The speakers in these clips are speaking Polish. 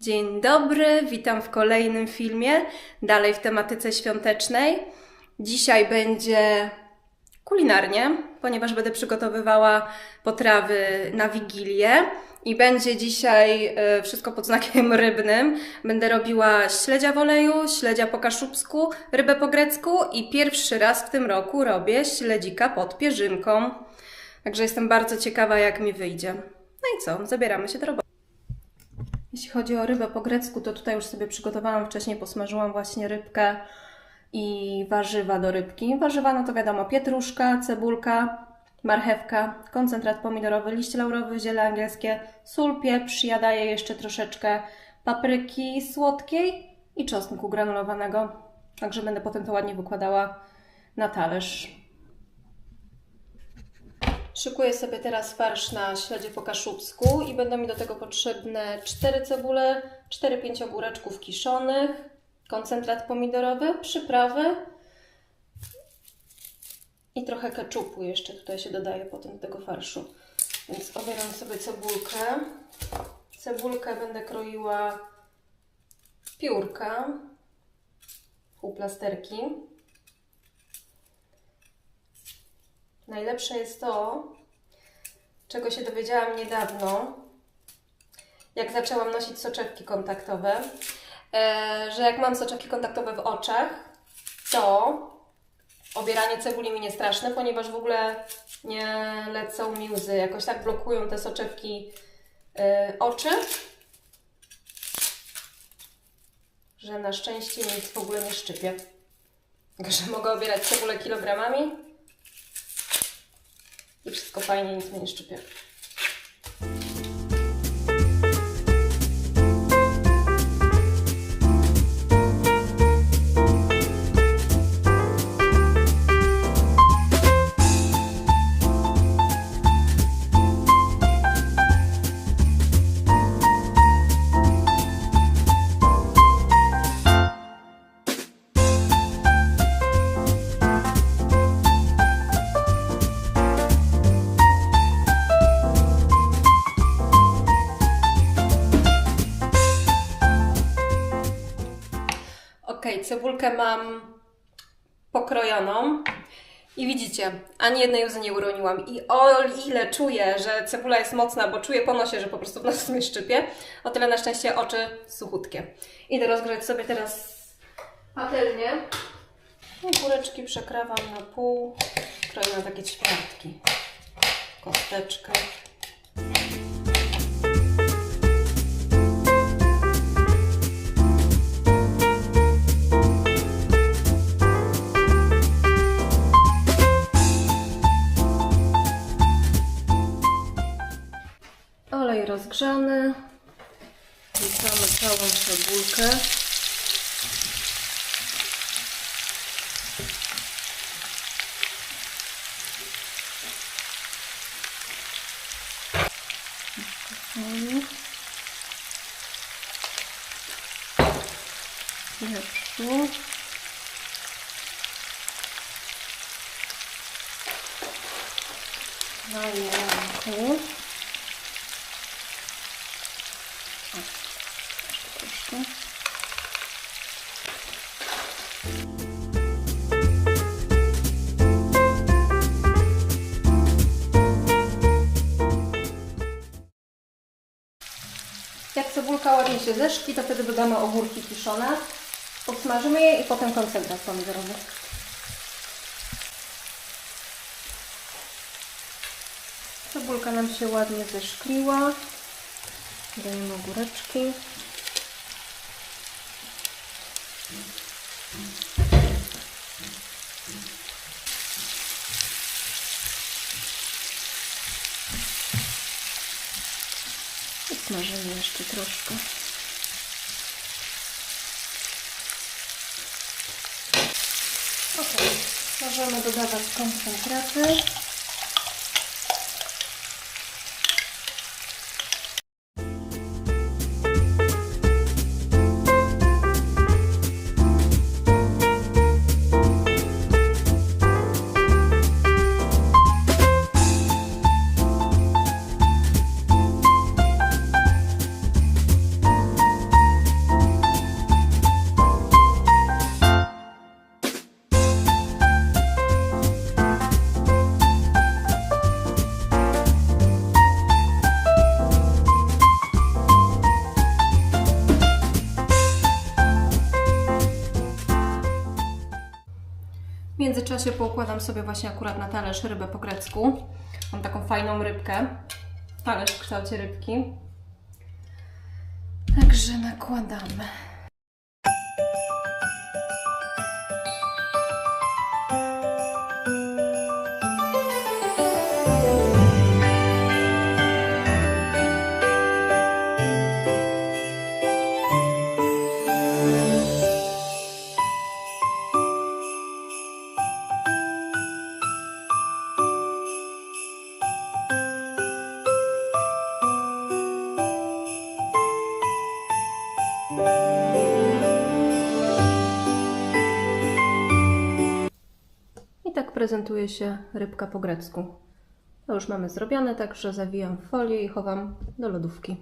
Dzień dobry, witam w kolejnym filmie, dalej w tematyce świątecznej. Dzisiaj będzie kulinarnie, ponieważ będę przygotowywała potrawy na Wigilię i będzie dzisiaj e, wszystko pod znakiem rybnym. Będę robiła śledzia w oleju, śledzia po kaszubsku, rybę po grecku i pierwszy raz w tym roku robię śledzika pod pierzynką. Także jestem bardzo ciekawa, jak mi wyjdzie. No i co, zabieramy się do roboty. Jeśli chodzi o rybę po grecku, to tutaj już sobie przygotowałam wcześniej, posmażyłam właśnie rybkę i warzywa do rybki. Warzywa, no to wiadomo, pietruszka, cebulka, marchewka, koncentrat pomidorowy, liście laurowy, ziele angielskie, sól, pieprz. Ja daję jeszcze troszeczkę papryki słodkiej i czosnku granulowanego. Także będę potem to ładnie wykładała na talerz. Szykuję sobie teraz farsz na śledzie po kaszubsku i będą mi do tego potrzebne 4 cebule, 4-5 ogóreczków kiszonych, koncentrat pomidorowy, przyprawy i trochę keczupu jeszcze tutaj się dodaje potem do tego farszu. Więc obieram sobie cebulkę. Cebulkę będę kroiła piórka, półplasterki. Najlepsze jest to, czego się dowiedziałam niedawno, jak zaczęłam nosić soczewki kontaktowe, e, że jak mam soczewki kontaktowe w oczach, to obieranie cebuli mi nie straszne, ponieważ w ogóle nie lecą mi łzy. Jakoś tak blokują te soczewki e, oczy, że na szczęście nic w ogóle nie szczypie. Także mogę obierać cebulę kilogramami i wszystko fajnie, nic mnie nie szczypie. Cebulkę mam pokrojoną i widzicie, ani jednej łzy nie uroniłam. I o ile czuję, że cebula jest mocna, bo czuję po nosie, że po prostu w nos mnie szczypie, o tyle na szczęście oczy suchutkie. Idę rozgrzać sobie teraz patelnię. I kureczki przekrawam na pół, kroję na takie ćwiartki. Kosteczkę. Rozgrzany. Wrzucamy całą cebulkę. Pieprzu. Jak cebulka ładnie się zeszkli, to wtedy dodamy ogórki kiszone. Podsmażymy je i potem koncentrat pomidorowy. Cebulka nam się ładnie zeszkliła. Dajemy ogóreczki. I smażymy jeszcze troszkę. Ok, możemy dodawać koncentraty. Międzyczasie poukładam sobie właśnie akurat na talerz rybę po grecku. Mam taką fajną rybkę. Talerz w kształcie rybki. Także nakładamy. Prezentuje się rybka po grecku. To już mamy zrobione, także zawijam w folię i chowam do lodówki.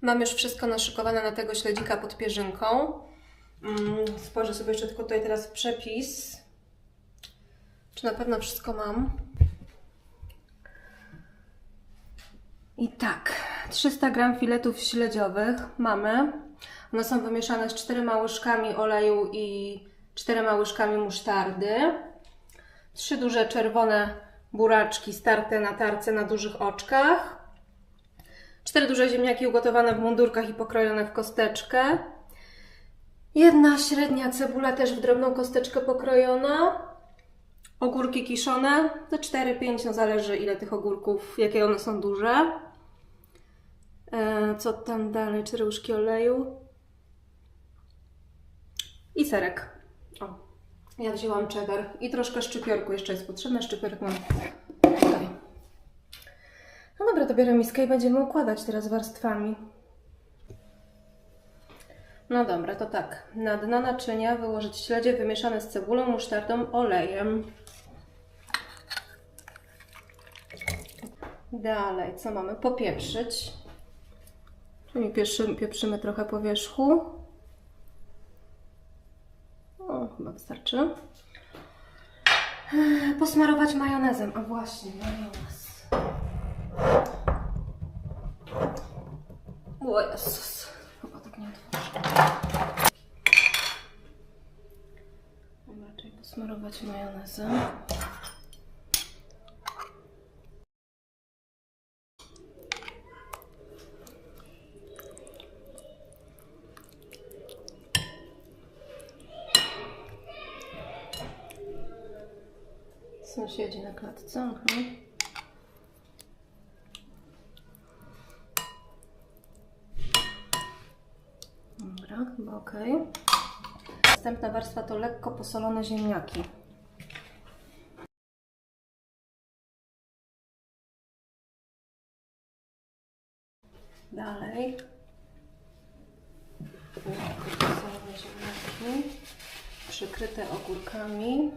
Mam już wszystko naszykowane na tego śledzika pod pierzynką. Mm, Spojrzę sobie jeszcze tylko tutaj teraz w przepis. Czy na pewno wszystko mam? I tak, 300 gram filetów śledziowych mamy. One są wymieszane z 4 łyżkami oleju i 4 łyżkami musztardy. Trzy duże czerwone buraczki starte na tarce na dużych oczkach. Cztery duże ziemniaki ugotowane w mundurkach i pokrojone w kosteczkę. Jedna średnia cebula też w drobną kosteczkę pokrojona. Ogórki kiszone, te 4-5, no zależy ile tych ogórków, jakie one są duże. E, co tam dalej? 4 łyżki oleju. I serek. O, ja wzięłam cheddar. I troszkę szczypiorku jeszcze jest potrzebne. Szczypiorek mam tutaj. No dobra, to biorę miskę i będziemy układać teraz warstwami. No dobra, to tak. Na dno naczynia wyłożyć śledzie wymieszane z cebulą, musztardą, olejem. Dalej, co mamy? Popieprzyć. Czyli pieprzymy, pieprzymy trochę po wierzchu. O, chyba wystarczy. Posmarować majonezem. A właśnie, majonez. O Jezus. Chyba tak nie otworzę. Raczej posmarować majonezem. Sąsiedzi na klatce. Aha. Dobra, chyba ok. Następna warstwa to lekko posolone ziemniaki. Dalej. Lekko posolone ziemniaki. Przykryte ogórkami.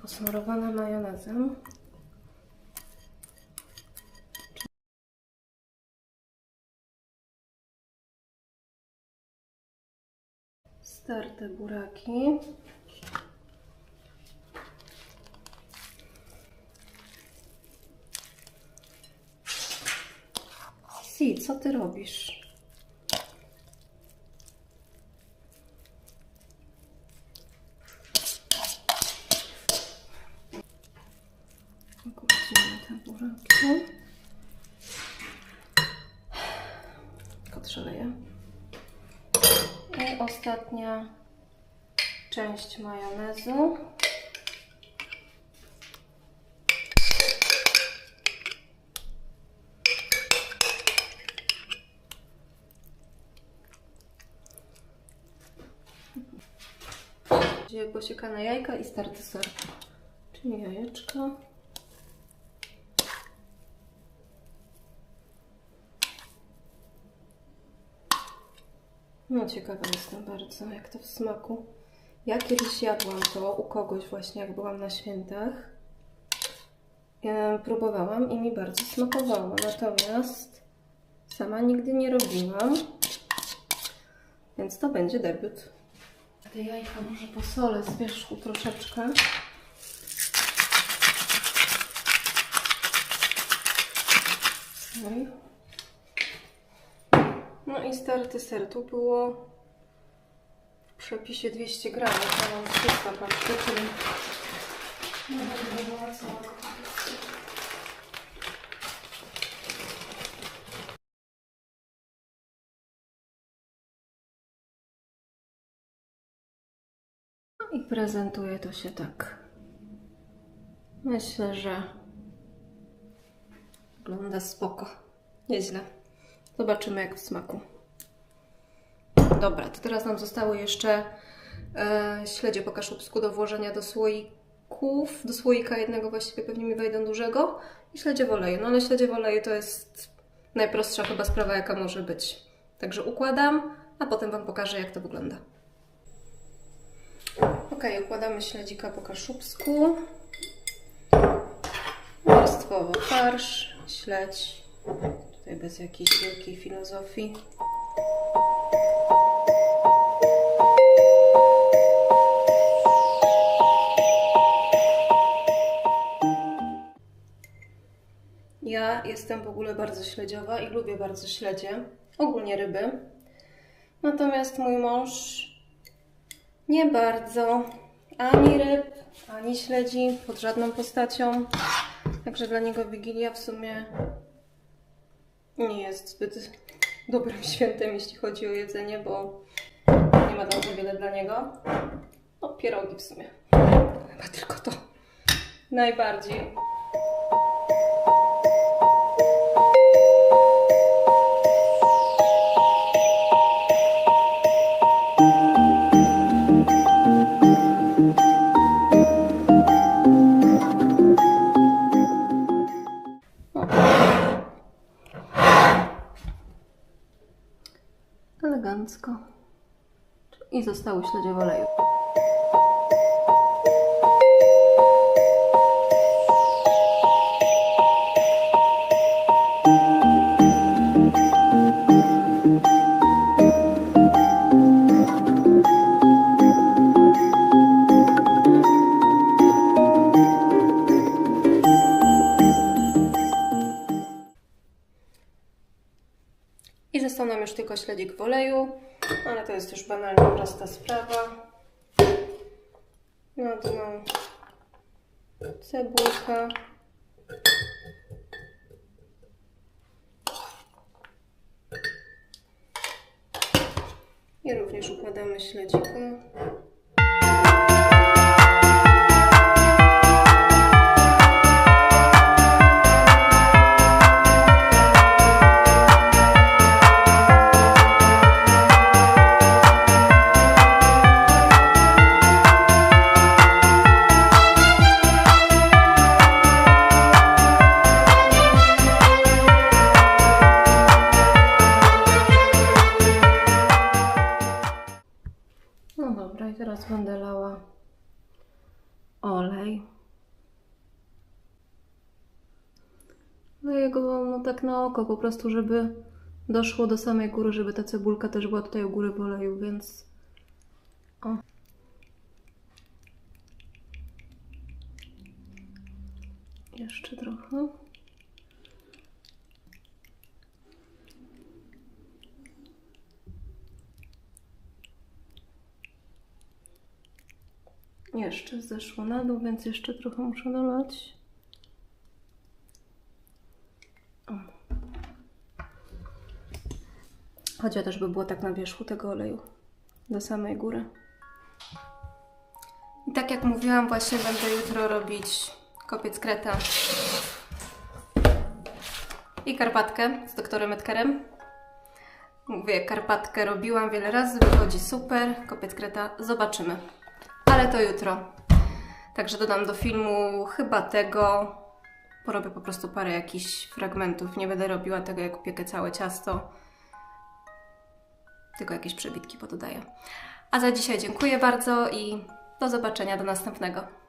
Posmarowane majonezem. Starte buraki. Si, co ty robisz? Kładziemy te buraki. Potrzeleję. I ostatnia część majonezu. Posiekane jajka i starty ser. Czyli jajeczka. No ciekawa jestem bardzo, jak to w smaku. Ja kiedyś jadłam to u kogoś właśnie, jak byłam na świętach. Ja próbowałam i mi bardzo smakowało, natomiast sama nigdy nie robiłam, więc to będzie debiut. Te jajka może posolę z wierzchu troszeczkę. Oj. No i starty ser. Tu było W przepisie 200 gramów, ja mam 300 paczki, czyli... Nie będę dodała całego. No I prezentuje to się tak. Myślę, że wygląda spoko. Nieźle. Zobaczymy jak w smaku. Dobra, to teraz nam zostały jeszcze e, śledzie po kaszubsku do włożenia do słoików, do słoika jednego właściwie pewnie mi wejdą dużego i śledzie w oleju. No ale śledzie w oleju to jest najprostsza chyba sprawa jaka może być. Także układam, a potem Wam pokażę jak to wygląda. Ok, układamy śledzika po kaszubsku. Warstwowo farsz, śledź. Tutaj bez jakiejś wielkiej filozofii. Ja jestem w ogóle bardzo śledziowa i lubię bardzo śledzie, ogólnie ryby. Natomiast mój mąż nie bardzo ani ryb, ani śledzi pod żadną postacią. Także dla niego Wigilia w sumie nie jest zbyt dobrym świętem, jeśli chodzi o jedzenie, bo nie ma tam za wiele dla niego. No, pierogi w sumie. Chyba tylko to. Najbardziej. I zostały śledzie w oleju. I został nam już tylko śledzik w oleju, ale to jest już banalnie prosta sprawa. Na dno cebulka. I również układamy śledzika. Teraz będę lała olej. Leję go no tak na oko, po prostu, żeby doszło do samej góry, żeby ta cebulka też była tutaj u góry w oleju, więc... O. Jeszcze trochę. Jeszcze zeszło na dół, więc jeszcze trochę muszę dolać. O. Chodzi o to, żeby było tak na wierzchu tego oleju, do samej góry. I tak jak mówiłam, właśnie będę jutro robić kopiec kreta i karpatkę z doktorem Edkerem. Mówię, karpatkę robiłam wiele razy, wychodzi super. Kopiec kreta zobaczymy. Ale to jutro. Także dodam do filmu chyba tego. Porobię po prostu parę jakichś fragmentów. Nie będę robiła tego, jak upiekę całe ciasto. Tylko jakieś przebitki pododaję. A za dzisiaj dziękuję bardzo i do zobaczenia do następnego.